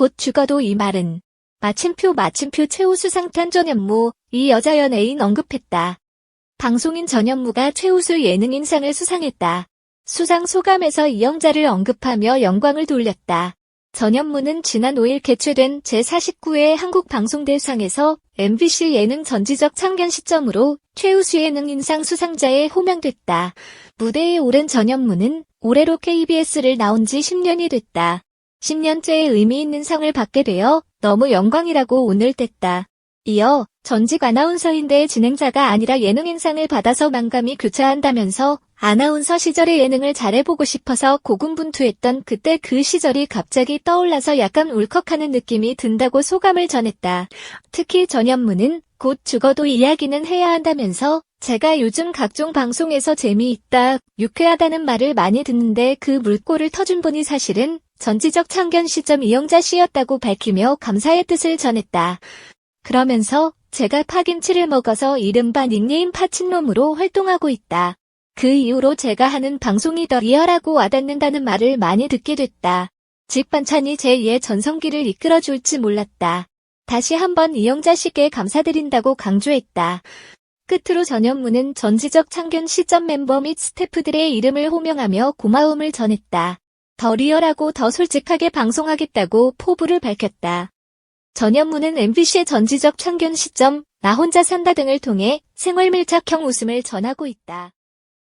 곧 죽어도 이 말은 마침표 마침표 최우 수 상탄 전현무 이 여자 연예인 언급했다. 방송인 전현무가 최우수 예능인상을 수상했다. 수상 소감에서 이영자를 언급하며 영광을 돌렸다. 전현무는 지난 5일 개최된 제49회 한국방송대상에서 MBC 예능 전지적 참견 시점으로 최우수 예능인상 수상자에 호명됐다. 무대에 오른 전현무는 올해로 KBS를 나온 지 10년이 됐다. 10년째의 의미 있는 상을 받게 되어 너무 영광이라고 오늘 뗐다. 이어 전직 아나운서인데 진행자가 아니라 예능인상을 받아서 만감이 교차한다면서 아나운서 시절의 예능을 잘해보고 싶어서 고군분투했던 그때 그 시절이 갑자기 떠올라서 약간 울컥하는 느낌이 든다고 소감을 전했다. 특히 전현무는 곧 죽어도 이야기는 해야 한다면서 제가 요즘 각종 방송에서 재미있다, 유쾌하다는 말을 많이 듣는데 그 물꼬를 터준 분이 사실은 전지적 참견 시점 이영자 씨였다고 밝히며 감사의 뜻을 전했다. 그러면서 제가 파김치를 먹어서 이른바 닉네임 파친놈으로 활동하고 있다. 그 이후로 제가 하는 방송이 더 리얼하고 와닿는다는 말을 많이 듣게 됐다. 직 반찬이 제2의 전성기를 이끌어줄지 몰랐다. 다시 한번 이영자 씨께 감사드린다고 강조했다. 끝으로 전현무는 전지적 참견 시점 멤버 및 스태프들의 이름을 호명하며 고마움을 전했다. 더 리얼하고 더 솔직하게 방송하겠다고 포부를 밝혔다. 전현무는 MBC의 전지적 참견 시점, 나 혼자 산다 등을 통해 생활 밀착형 웃음을 전하고 있다.